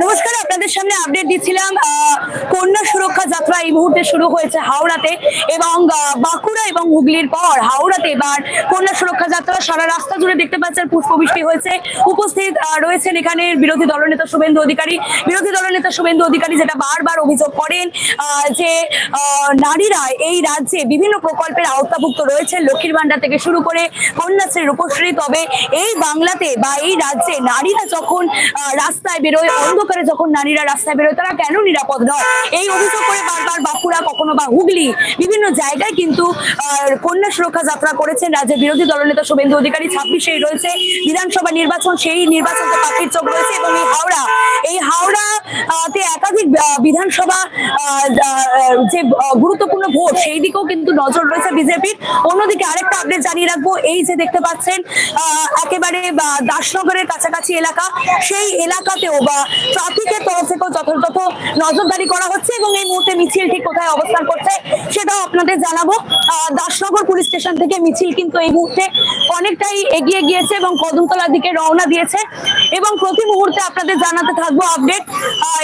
নমস্কার আপনাদের সামনে আপডেট দিচ্ছিলাম কন্যা সুরক্ষা যাত্রা এই মুহূর্তে শুরু হয়েছে হাওড়াতে এবং বাঁকুড়া এবং হুগলির পর হাওড়াতে এবার কন্যা সুরক্ষা যাত্রা সারা রাস্তা জুড়ে দেখতে পাচ্ছেন পুষ্পবৃষ্টি হয়েছে। উপস্থিত রয়েছেন এখানে বিরোধী দলনেতা শুভেন্দু অধিকারী। বিরোধী দলনেতা শুভেন্দু অধিকারী যেটা বারবার অভিযোগ করেন যে নারীরা এই রাজ্যে বিভিন্ন প্রকল্পের আওতাভুক্ত রয়েছে লক্ষ্মীর ভান্ডার থেকে শুরু করে কন্যাশ্রী রূপশ্রী। তবে এই বাংলাতে বা এই রাজ্যে নারীরা যখন রাস্তায় বেরোয়, অন্ধকারে যখন নারীরা রাস্তায় বেরোয়, তারা কেন নিরাপদ নয়? এই অভিযোগ করে বারবার বাঁকুড়া, কখনো বা হুগলি, বিভিন্ন জায়গায় কিন্তু কন্যা সুরক্ষা যাত্রা করেছেন রাজ্যের বিরোধী দলনেতা শুভেন্দু অধিকারী। ছাব্বিশেই রয়েছে বিধানসভা নির্বাচন, সেই নির্বাচনকে পাখির চোখ রয়েছে এবং এই হাওড়া এই হাওড়া তে একাধিক বিধানসভা যে গুরুত্বপূর্ণ ভোট, সেই দিকেও কিন্তু নজর রয়েছে বিজেপির। অন্যদিকে আরেকটা আপডেট জানিয়ে রাখব, এই যে দেখতে পাচ্ছেন একেবারে দাসনগরের কাছাকাছি এলাকা, সেই এলাকাতেও বা ট্রাফিকের তরফ থেকেও যথাযথ নজরদারি করা হচ্ছে এবং এই মুহূর্তে মিছিল ঠিক কোথায় অবস্থান করছে সেটাও আপনাদের জানাব। দাসনগর পুলিশ স্টেশন থেকে মিছিল কিন্তু এই মুহূর্তে অনেকটাই এগিয়ে গিয়েছে এবং কদমতলার দিকে রওনা দিয়েছে এবং প্রতি মুহূর্তে আপনাদের জানাতে থাকব আপডেট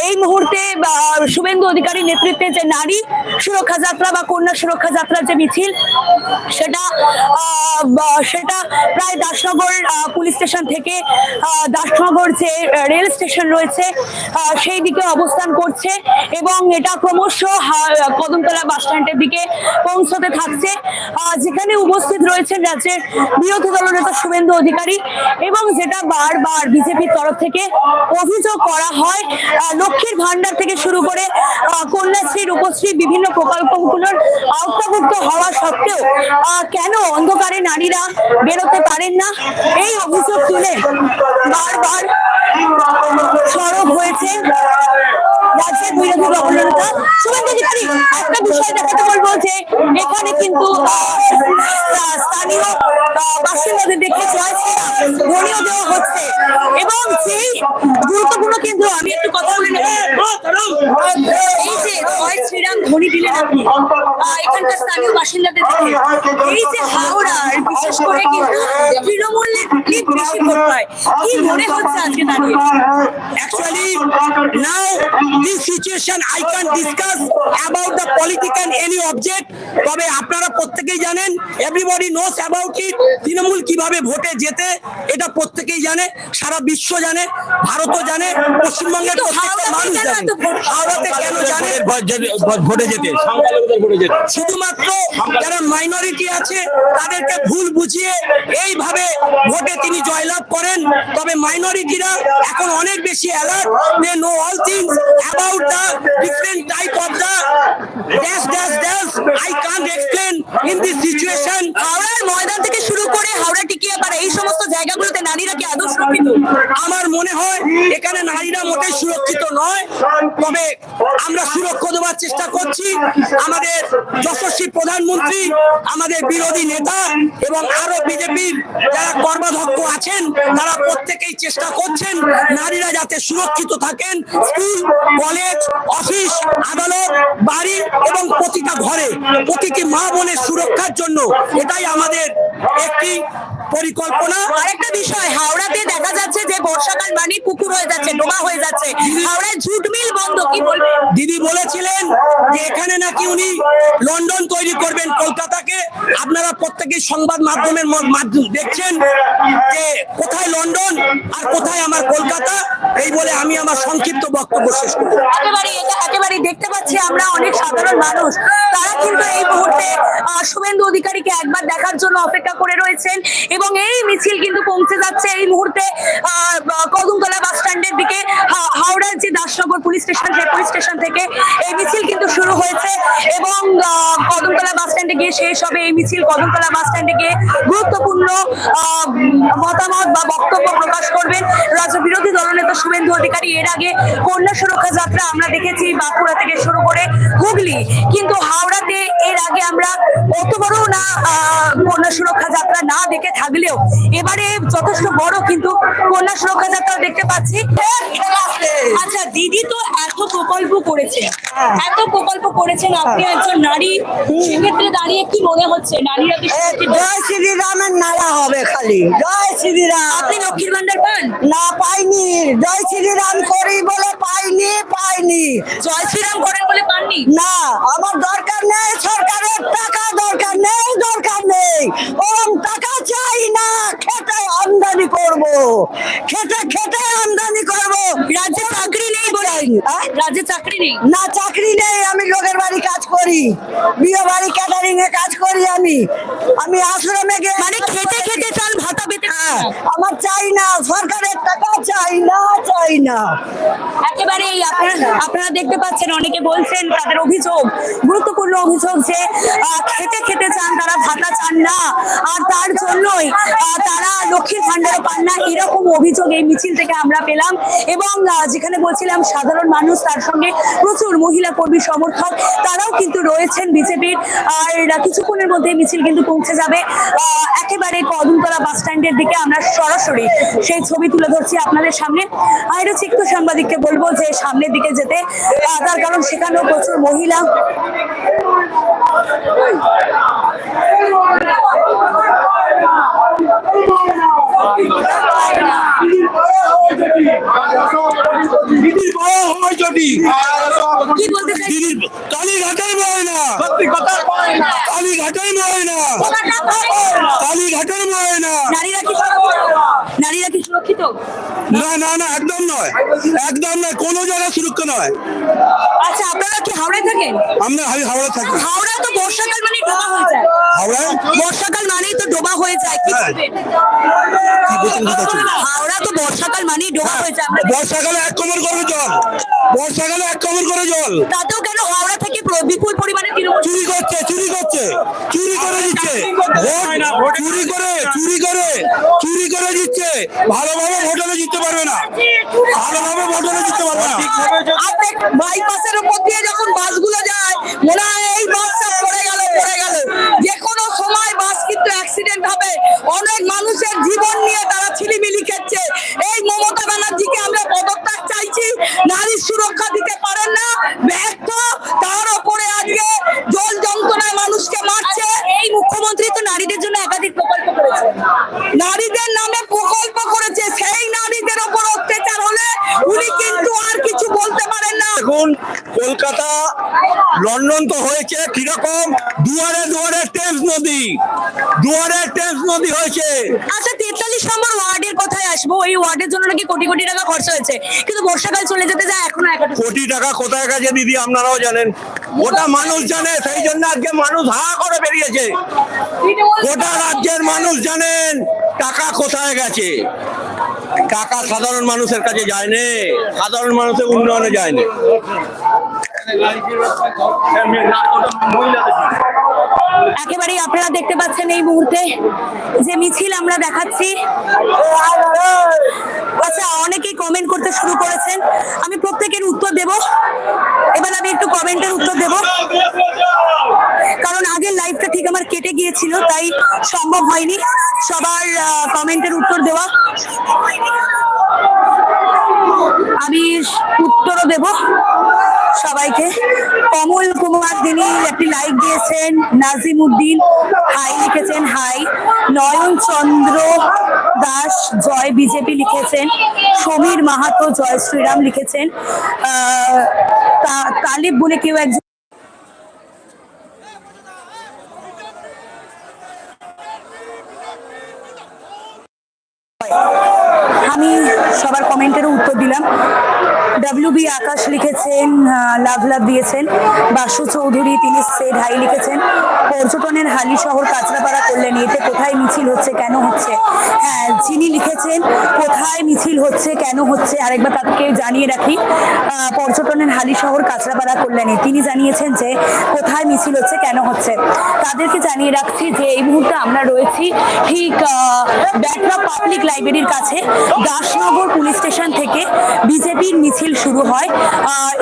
এই মুহূর্তে শুভেন্দু অধিকারীর নেতৃত্বে যে নারী সুরক্ষা যাত্রা বা কন্যা সুরক্ষা যাত্রার যে মিছিল, সেটা সেটা প্রায় দাসনগর পুলিশ স্টেশন থেকে দাসনগর যে রেল স্টেশন রয়েছে সেই দিকে অবস্থান করছে এবং এটা ক্রমশ হা- কদমতলা বাস স্ট্যান্ডের দিকে পৌঁছতে থাকছে। যেখানে উপস্থিত রয়েছেন রাজ্যের বিরোধী দলনেতা শুভেন্দু অধিকারী এবং যেটা বারবার বিজেপির তরফ থেকে অভিযোগ করা হয় লক্ষ্মীর ভান্ডার থেকে শুরু করে কন্যাশ্রী রূপশ্রী বিভিন্ন প্রকল্পগুলোর আওতাভুক্ত হওয়া সত্ত্বেও কেন অন্ধকারে নারীরা বেরোতে পারেন না? এই অভিযোগ তুলে বারবার সরব হয়েছে রাজ্যের বিরোধী দলনেতা শুভেন্দু অধিকারী একটা বিষয় দেখাতে বলব যে এখানে কিন্তু স্থানীয় বাসিন্দাদের দেখে জয় শ্রীরাম ধ্বনিও দেওয়া হচ্ছে। এবং সেই গুরুত্বপূর্ণ কিন্তু আমি একটু কথা বলে নেব। এই যে জয় শ্রীরাম ধ্বনি দিলেন আপনি এখানকার স্থানীয় বাসিন্দাদের দেখে এই যে হাওড়ার বিশেষ করে কিন্তু তৃণমূলের লিড বেশি ভোট পায় কি মনে হচ্ছে আজকে দাঁড়িয়ে Actually, now this situation I can discuss about the political any object. তবে আপনারা প্রত্যেকেই জানেন everybody knows about it Trinamool কীভাবে ভোটে যেতে এটা প্রত্যেকেই জানে সারা বিশ্ব জানে ভারতও জানে পশ্চিমবঙ্গের প্রত্যেকটা মানুষ জানে। হাওড়াতে কেন জানে? ভোটে যেতে সংখ্যালঘুদের ভোটে যেতে শুধুমাত্র যারা মাইনরিটি আছে তাদেরকে ভুল বুঝিয়ে এইভাবে ভোটে তিনি জয়লাভ করেন। তবে মাইনরিটিরা এখন অনেক বেশি alert they know all things about the different type of the dash dash dash I can't explain in this situation হাওড়ার ময়দান থেকে শুরু করে হাওড়া টিকিয়াপাড়া এই সমস্ত জায়গাগুলোতে নারীরা কি আদৌ সুরক্ষিত? আমার মনে হয় এখানে নারীরা মোটেই সুরক্ষিত নয় তবে আমরা সুরক্ষা দেওয়ার চেষ্টা করছি। আমাদের যশস্বী প্রধানমন্ত্রী আমাদের বিরোধী নেতা এবং আরও বিজেপির যারা কর্মাধ্যক্ষ আছেন তারা প্রত্যেকেই চেষ্টা করছেন নারীরা যাতে সুরক্ষিত থাকেন। স্কুল কলেজ অফিস আদালত বাড়ি এবং প্রতিটা ঘরে প্রতিটি মা বোনের সুরক্ষার জন্য এটাই আমাদের একটি পরিকল্পনা। আরেকটা বিষয় হাওড়াতে দেখা যাচ্ছে যে বর্ষাকাল মানে পুকুর হয়ে যাচ্ছে ডোবা হয়ে যাচ্ছে। হাওড়ায় জুট মিল বন্ধ কি বলবে? দিদি বলেছিলেন যে এখানে নাকি উনি লন্ডন তৈরি করবেন কলকাতাকে। আপনারা প্রত্যেকেই সংবাদ মাধ্যমের মাধ্যম দেখছেন যে কোথায় লন্ডন আর কোথায় আমার কলকাতা এই বলে আমি আমার সংক্ষিপ্ত বক্তব্য শেষ করি একেবারে এটা একেবারে দেখতে পাচ্ছি আমরা অনেক সাধারণ মানুষ। তারা কিন্তু এই মুহূর্তে শুভেন্দু অধিকারীকে একবার দেখার জন্য অপেক্ষা করে রয়েছেন এবং এই মিছিল কিন্তু পৌঁছে যাচ্ছে এই মুহূর্তে কদমতলা বাস স্ট্যান্ডের দিকে হাওড়ার যে দাসনগর পুলিশ স্টেশন, সেই পুলিশ স্টেশন থেকে এই মিছিল কিন্তু শুরু হয়েছে এবং কদমতলা বাস স্ট্যান্ডে গিয়ে শেষ হবে এই মিছিল। কদমতলা বাস স্ট্যান্ডে গিয়ে গুরুত্বপূর্ণ মতামত বা বক্তব্য প্রকাশ করবেন রাজ্য বিরোধী দলনেতা শুভেন্দু অধিকারী। এর আগে কন্যা সুরক্ষা যাত্রা আমরা দেখেছি বাঁকুড়া থেকে শুরু করে হুগলি। কিন্তু হাওড়াতে এর আগে আমরা অত বড় না কন্যা সুরক্ষা যাত্রা না দেখে থাকলেও এবারে যথেষ্ট বড় কিন্তু কন্যা সুরক্ষা যাত্রা দেখতে পাচ্ছি। আচ্ছা দিদি তো এত প্রকল্প করেছেন এত প্রকল্প করেছেন আপনি একজন নারী। সেক্ষেত্রে দাঁড়িয়ে কি মনে হচ্ছে? নারীরা কি জয় শ্রীরামের নারা হবে খালি। জয় শ্রীরাম। আপনি লক্ষ্মীর ভান্ডার পান? না পাইনি। জয় শ্রীরাম করি বলে পাইনি পাইনি। জয় শ্রীরাম করেন বলে পাননি? না আমার দরকার নেই সরকারের টাকা দরকার নেই দরকার নেই। ওরম টাকা চাই না খেটে আমদানি করব। খেটে খেটে আমদানি করব। রাজ্যে চাকরি নেই বলাই? রাজ্যে চাকরি নেই? না চাকরি নেই। আমি লোকের বাড়ি কাজ করি। বিয়ে বাড়ি ক্যাটারিং এ কাজ করি আমি। আমি আশ্রমে গিয়ে মানে খেতে খেতে আমার চাই না, সরকারের টাকা চাই না চাই না। আপনারা দেখতে পাচ্ছেন, অনেকে বলছেন তাদের অভিযোগ, গুরুত্বপূর্ণ অভিযোগ যে খেতে খেতে চান, তারা ভাতা চান না। আর তার জন্যই তারা লক্ষ্মীর পান না। এরকম অভিযোগ এই মিছিল থেকে আমরা পেলাম এবং যেখানে বলছিলাম সাধারণ মানুষ, তার সঙ্গে প্রচুর মহিলা কর্মী সমর্থক, তারাও কিন্তু রয়েছেন বিজেপির। আর কিছুক্ষণের মধ্যে মিছিল কিন্তু পৌঁছে যাবে। একেবারে কদমতলা বাস স্ট্যান্ডের দিকে আমরা সরাসরি সেই ছবি তুলে ধরছি আপনাদের সামনে আর চিত্ত সাংবাদিককে বলব যে সামনের দিকে যেতে তার কারণ সেখানেও প্রচুর মহিলা হয় যদি কি বলতে ময়না সত্যি কথা কালীঘাটেই ময়না কালীঘাটের ময়না নারীরা কি নারীরা কি সুরক্ষিত? না না না একদম নয়। একদম নয় কোনো জায়গায় সুরক্ষা নয়। আচ্ছা আপনারা কি হাওড়ায় থাকেন? আমরা আমি হাওড়া থাকি। হাওড়া তো বর্ষাকাল মানে ডোবা হয়ে যায়। হাওড়ায়? বর্ষাকাল মানেই তো ডোবা হয়ে যায় কি হ্যাঁ। না। হাওড়া তো বর্ষাকাল মানেই ডোবা হয়ে যায় বর্ষাকালে এক কমর করে জল। বর্ষাকালে এক কমর করে জল। তাতেও কেন হাওড়া থেকে বিপুল পরিমাণে চুরি করছে চুরি করছে চুরি করে দিচ্ছে। চুরি করে চুরি করে চুরি করে দিচ্ছে। ভালোভাবে ভোটারে জিততে পারবে না। ভালোভাবে ভোটারে জিততে পারবে না। বাইপাসের উপর দিয়ে যখন বাসগুলো যায় মনে হয় এই বাসটা পড়ে গেল পড়ে গেল। যে কোনো সময় বাস কিন্তু অ্যাক্সিডেন্ট হবে। অনেক মানুষের জীবন নিয়ে তারা ছিলিমিলি খেচ্ছে এই মমতা ব্যানার্জিকে আমরা নারী সুরক্ষা দিতে পারেন না ব্যর্থ তার উপরে আজকে জল যন্ত্রণায় মানুষকে মারছে। এই মুখ্যমন্ত্রী তো নারীদের জন্য একাধিক প্রকল্প করেছে। নারীদের নামে প্রকল্প করেছে সেই নারীদের ওপর অত্যাচার হলে উনি কিন্তু আর কিছু বলতে পারেন না। দেখুন কলকাতা লন্ডন তো হয়েছে কীরকম? দুয়ারে দুয়ারে টেমস নদী দুয়ারে টেমস নদী হয়েছে। আচ্ছা কোটি কোটি টাকা খরচা হয়েছে। কিন্তু বর্ষাকাল চলে যেতে যায় এখনও এক কোটি টাকা কোথায় গেছে দিদি আপনারাও জানেন। ওটা মানুষ জানে সেই জন্য আজকে মানুষ হা করে বেরিয়েছে। গোটা রাজ্যের মানুষ জানেন টাকা কোথায় গেছে। টাকা সাধারণ মানুষের কাছে যায়নি সাধারণ মানুষের উন্নয়নে যায়নি। একেবারেই আপনারা দেখতে পাচ্ছেন এই মুহূর্তে যে মিছিল আমরা দেখাচ্ছি। আচ্ছা অনেকেই কমেন্ট করতে শুরু করেছেন। আমি প্রত্যেকের উত্তর দেব। এবার আমি একটু কমেন্টের উত্তর দেব। কারণ আগের লাইভটা ঠিক আমার কেটে গিয়েছিল, তাই সম্ভব হয়নি। সবার কমেন্টের উত্তর দেওয়া। আমি উত্তরও দেব সবাইকে। কমল কুমার তিনি একটি লাইক দিয়েছেন নাজিম উদ্দিন হাই লিখেছেন, হাই। নয়ন চন্দ্র দাস জয় বিজেপি লিখেছেন, সমীর মাহাতো জয় শ্রীরাম লিখেছেন তালিব বলে কেউ একজন আমি সবার কমেন্টেরও উত্তর দিলাম। ডাব্লিউ বি আকাশ লিখেছেন লাভ লাভ দিয়েছেন। বাসু চৌধুরী তিনি সেড হাই লিখেছেন। পর্যটনের হালি শহর কাঁচরাপাড়া করলেন এতে কোথায় মিছিল হচ্ছে, কেন হচ্ছে? হ্যাঁ যিনি লিখেছেন, কোথায় মিছিল হচ্ছে, কেন হচ্ছে, আরেকবার তাদেরকে জানিয়ে রাখি। পর্যটনের হালি শহর কাঁচরাপাড়া কল্যাণী, তিনি জানিয়েছেন যে, কোথায় মিছিল হচ্ছে, কেন হচ্ছে? তাদেরকে জানিয়ে রাখছি যে, এই মুহূর্তে আমরা রয়েছি ঠিক ব্যাটরা পাবলিক লাইব্রেরির কাছে। দাসনগর পুলিশ স্টেশন থেকে বিজেপির মিছিল শুরু হয়।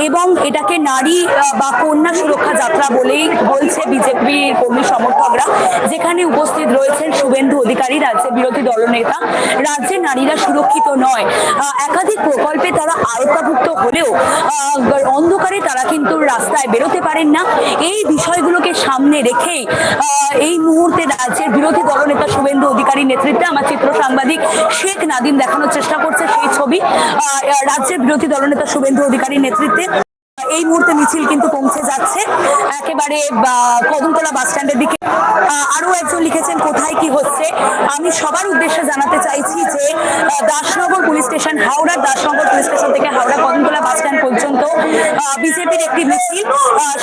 এবং এটাকে নারী বা কন্যা সুরক্ষা যাত্রা বলেই বলছে বিজেপির কর্মী সমর্থকরা। যেখানে উপস্থিত রয়েছেন শুভেন্দু অধিকারী, রাজ্যের বিরোধী দলনেতা। রাজ্যে নারীরা সুরক্ষিত নয়। একাধিক প্রকল্পে তারা আওতাভুক্ত হলেও অন্ধকারে তারা কিন্তু রাস্তায় বেরোতে পারেন না। এই বিষয়গুলোকে সামনে রেখেই এই মুহূর্তে রাজ্যের বিরোধী দলনেতা শুভেন্দু অধিকারী নেতৃত্বে আমার চিত্র সাংবাদিক শেখ নাদিম দেখানোর চেষ্টা করছে সেই ছবি। রাজ্যের বিরোধী দলনেতা শুভেন্দু অধিকারীর নেতৃত্বে এই মুহূর্তে মিছিল কিন্তু পৌঁছে যাচ্ছে। একেবারে কদমতলা বাস স্ট্যান্ডের দিকে আরও একজন লিখেছেন, কোথায় কি হচ্ছে? আমি সবার উদ্দেশ্যে জানাতে চাইছি যে দাসনগর পুলিশ স্টেশন, হাওড়ার দাসনগর পুলিশ স্টেশন থেকে হাওড়া কদমতলা বাস স্ট্যান্ড পর্যন্ত বিজেপির একটি মিছিল।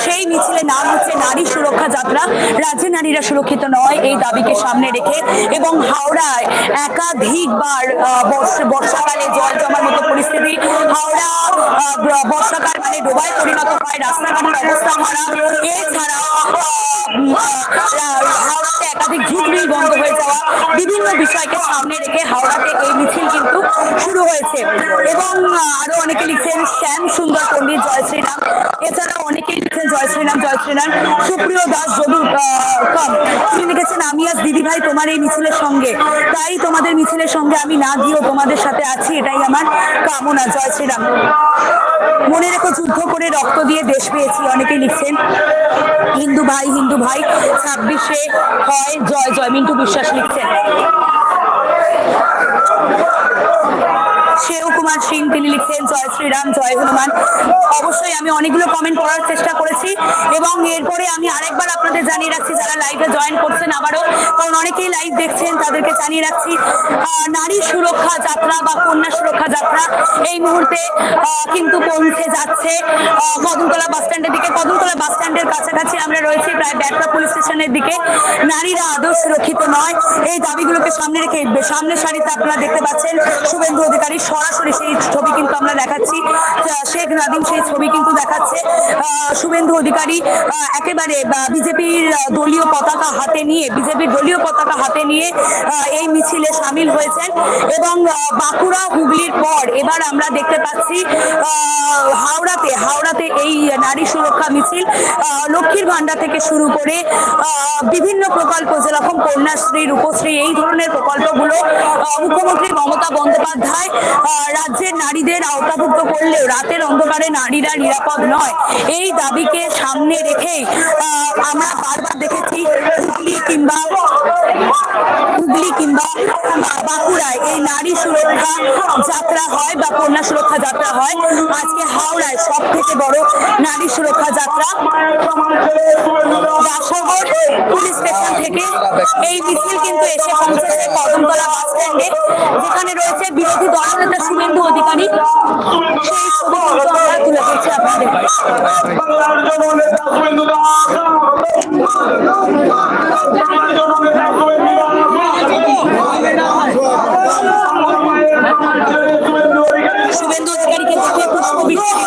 সেই মিছিলের নাম হচ্ছে নারী সুরক্ষা যাত্রা। রাজ্যে নারীরা সুরক্ষিত নয়, এই দাবিকে সামনে রেখে এবং হাওড়ায় একাধিকবার বর্ষাকালে জল জমার মতো পরিস্থিতি। হাওড়া বর্ষাকাল মানে ডোবায় পরিণত হয়, রাস্তাঘাটের অবস্থা এছাড়া হাওড়াতে একাধিক ঝুঁকমিল বন্ধ হয়ে যাওয়া বিভিন্ন বিষয়কে সামনে রেখে হাওড়াতে এই মিছিল কিন্তু শুরু হয়েছে। এবং আরও অনেকে লিখছেন, শ্যাম সুন্দর পণ্ডিত জয় শ্রীরাম। এছাড়াও অনেকেই লিখছেন, জয় শ্রীরাম জয় শ্রীরাম। সুপ্রিয় দাস যদু কম। তিনি লিখেছেন, আমি আজ দিদি ভাই তোমার এই মিছিলের সঙ্গে। তাই তোমাদের মিছিলের সঙ্গে আমি না গিয়েও তোমাদের সাথে আছি। এটাই আমার কামনা। জয় শ্রীরাম। মনে রেখো, যুদ্ধ করে রক্ত দিয়ে দেশ পেয়েছি, অনেকে লিখছেন, হিন্দু ভাই হিন্দু ভাই, ছাব্বিশে হয় জয়। জয়, মিন্টু বিশ্বাস লিখছেন। শেউ কুমার সিং, তিনি লিখছেন, জয় শ্রীরাম, জয় হনুমান। অবশ্যই আমি অনেকগুলো কমেন্ট করার চেষ্টা করেছি এবং এরপরে আমি আরেকবার আপনাদের জানিয়ে রাখছি, যারা লাইভে জয়েন করছেন আবারও, কারণ অনেকেই লাইভ দেখছেন, তাদেরকে জানিয়ে রাখছি নারী সুরক্ষা যাত্রা বা কন্যা সুরক্ষা যাত্রা এই মুহূর্তে কিন্তু পৌঁছে যাচ্ছে। কদমতলা বাস স্ট্যান্ডের দিকে, কদমতলা বাস স্ট্যান্ডের কাছাকাছি আমরা রয়েছি প্রায় ব্যাটরা পুলিশ স্টেশনের দিকে। নারীরা আদৌ সুরক্ষিত নয়, এই দাবিগুলোকে সামনে রেখে, সামনের সারিতে আপনারা দেখতে পাচ্ছেন, শুভেন্দু অধিকারী সরাসরি সেই ছবি কিন্তু আমরা দেখাচ্ছি। শেখ নাদিম সেই ছবি কিন্তু দেখাচ্ছে। শুভেন্দু অধিকারী একেবারে বিজেপির দলীয় পতাকা হাতে নিয়ে, বিজেপির দলীয় পতাকা হাতে নিয়ে এই মিছিলে সামিল হয়েছেন। এবং বাঁকুড়া হুগলির পর এবার আমরা দেখতে পাচ্ছি হাওড়াতে হাওড়াতে এই নারী সুরক্ষা মিছিল লক্ষ্মীর ভান্ডার থেকে শুরু করে বিভিন্ন প্রকল্প, যেরকম কন্যাশ্রী, রূপশ্রী, এই ধরনের প্রকল্পগুলো মুখ্যমন্ত্রী মমতা বন্দ্যোপাধ্যায় রাজ্যের নারীদের আওতাভুক্ত করলেও রাতের অন্ধকারে নারীরা নিরাপদ নয়। এই দাবিকে সামনে রেখেই আমরা বারবার দেখেছি হুগলি কিংবা হুগলি কিংবা বাঁকুড়ায় এই নারী সুরক্ষা যাত্রা হয়। বা কন্যা সুরক্ষা যাত্রা হয়। আজকে হাওড়ায় সব থেকে বড় নারী সুরক্ষা যাত্রা। পুলিশ স্টেশন থেকে এই মিছিল কিন্তু এসে পৌঁছেছে কদমতলা বাস যেখানে রয়েছে বিরোধী দলনেতা অধিকারী। সেই ছবি কিন্তু আমরা তুলে ধরছি আপনাদের। বাংলার জননেতা শুভেন্দু অধিকারীকে দেখে পুষ্পবৃষ্টি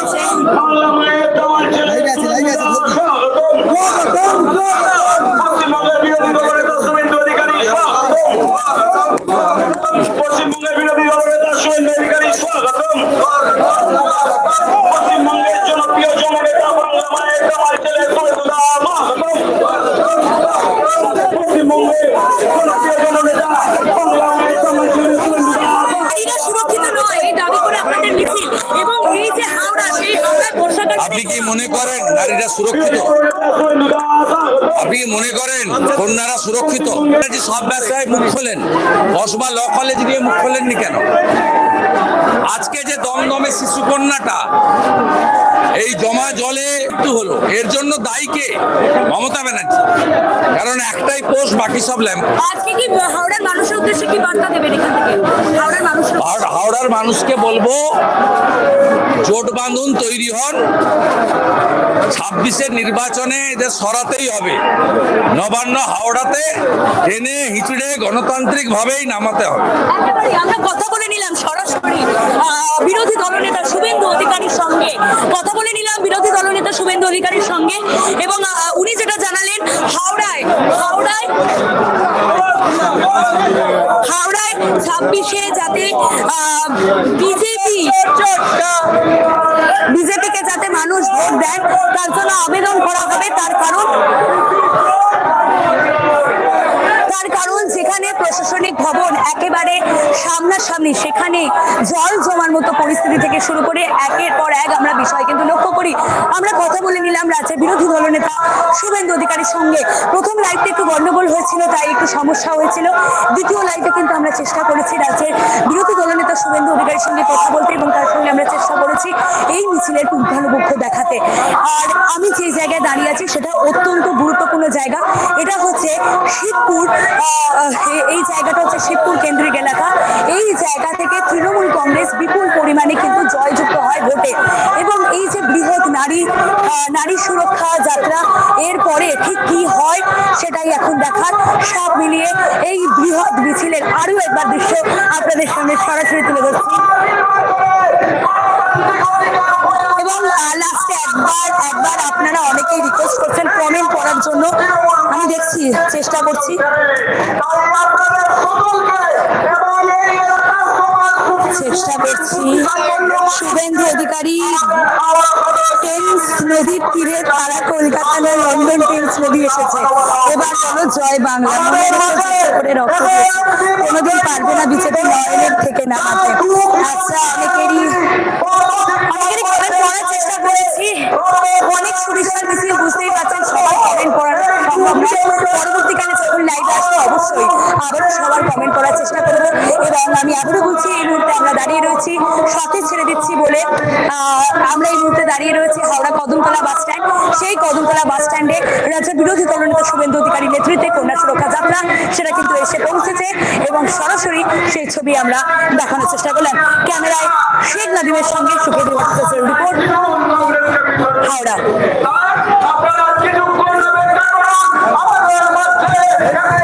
কি মনে করেন নারীরা সুরক্ষিত? আপনি মনে করেন কন্যারা সুরক্ষিত? সব ব্যবসায় মুখ খোলেন। কসবা ল কলেজ নিয়ে মুখ খোলেননি কেন? আজকে যে দমদমে শিশু কন্যাটা এই জমা জলে একটু হলো। এর জন্য দায়ী কে? মমতা ব্যানার্জি। কারণ একটাই পোষ বাকি সব ল্যাম্প। আজকে কি হাওড়ার মানুষের উদ্দেশ্যে কি বার্তা দেবেন এখান থেকে? হাওড়ার মানুষের আর হাওড়ার মানুষকে বলব জোট বাঁধুন তৈরি হন। ছাব্বিশের নির্বাচনে এদের সরাতেই হবে। নবান্ন হাওড়াতে টেনে হিচড়ে গণতান্ত্রিক ভাবেই নামাতে হবে। আমরা কথা বলে নিলাম সরাসরি। বিরোধী দলনেতা শুভেন্দু অধিকারীর সঙ্গে। কথা বলে নিলাম বিরোধী দলনেতা শুভেন্দু অধিকারীর সঙ্গে। এবং উনি যেটা জানালেন, হাওড়ায় হাওড়ায় হাওড়ায় ছাব্বিশে যাতে বিজেপি, বিজেপিকে যাতে মানুষ ভোট দেন, তার জন্য আবেদন করা হবে, তার কারণ তার কারণ যেখানে প্রশাসনিক ভবন একেবারে সামনাসামনি, সেখানে জল জমার মতো পরিস্থিতি থেকে শুরু করে একের পর এক আমরা বিষয় কিন্তু লক্ষ্য করি। আমরা কথা বলে নিলাম রাজ্যের বিরোধী দলনেতা শুভেন্দু অধিকারীর সঙ্গে। প্রথম লাইভটা একটু গন্ডগোল হয়েছিল, তাই একটু সমস্যা হয়েছিল। দ্বিতীয় লাইভে কিন্তু আমরা চেষ্টা করেছি রাজ্যের বিরোধী দলনেতা শুভেন্দু অধিকারীর সঙ্গে কথা বলতে এবং তার সঙ্গে আমরা চেষ্টা করেছি এই মিছিলের পুঙ্খানুপুঙ্খ দেখাতে। আর আমি যে জায়গায় দাঁড়িয়ে আছি, সেটা অত্যন্ত গুরুত্বপূর্ণ জায়গা। এটা হচ্ছে শিবপুর এই জায়গাটা হচ্ছে শিবপুর কেন্দ্রিক এলাকা। এই জায়গা থেকে তৃণমূল কংগ্রেস বিপুল পরিমাণে কিন্তু জয়যুক্ত হয় ভোটে। এবং এই যে বৃহৎ নারী নারী সুরক্ষা যাত্রা এরপরে ঠিক কি হয় সেটাই এখন দেখার। সব মিলিয়ে এই বৃহৎ মিছিলের আরও একবার দৃশ্য আপনাদের সামনে সরাসরি তুলে ধরছি। এবং লাস্টে একবার একবার আপনারা অনেকেই রিকোয়েস্ট করছেন কমেন্ট করার জন্য। আমি দেখছি, চেষ্টা করছি। চেষ্টা করছি। শুভেন্দু অধিকারী, টেন্স নদীর তীরে তারা কলকাতা লন্ডন টেন্স নদী এসেছে। এবার বলো জয় বাংলা। করে রক্ত। কোনোদিন পারবে না বিজেপি নয়নের থেকে নামাতে। আচ্ছা অনেকেরই অনেকেরই কমেন্ট করার চেষ্টা করেছি। অনেক সুবিশাল মিছিল বুঝতেই পারছেন সবার কমেন্ট করার পরবর্তীকালে যখন লাইভ আসবে, অবশ্যই আবারও সবার কমেন্ট করার চেষ্টা করব আমি আবারও বলছি, এই মুহূর্তে আমরা দাঁড়িয়ে রয়েছি, সাথে ছেড়ে দিচ্ছি বলে আমরা এই মুহূর্তে দাঁড়িয়ে রয়েছি হাওড়া কদমতলা বাস স্ট্যান্ড সেই কদমতলা বাস স্ট্যান্ডে রাজ্যের বিরোধী দলনেতা শুভেন্দু অধিকারী নেতৃত্বে কন্যা সুরক্ষা যাত্রা। সেটা কিন্তু এসে পৌঁছেছে এবং সরাসরি সেই ছবি আমরা দেখানোর চেষ্টা করলাম। ক্যামেরায় শেখ নাদিমের সঙ্গে Sukhendra report Howrah. Hey, hey, hey.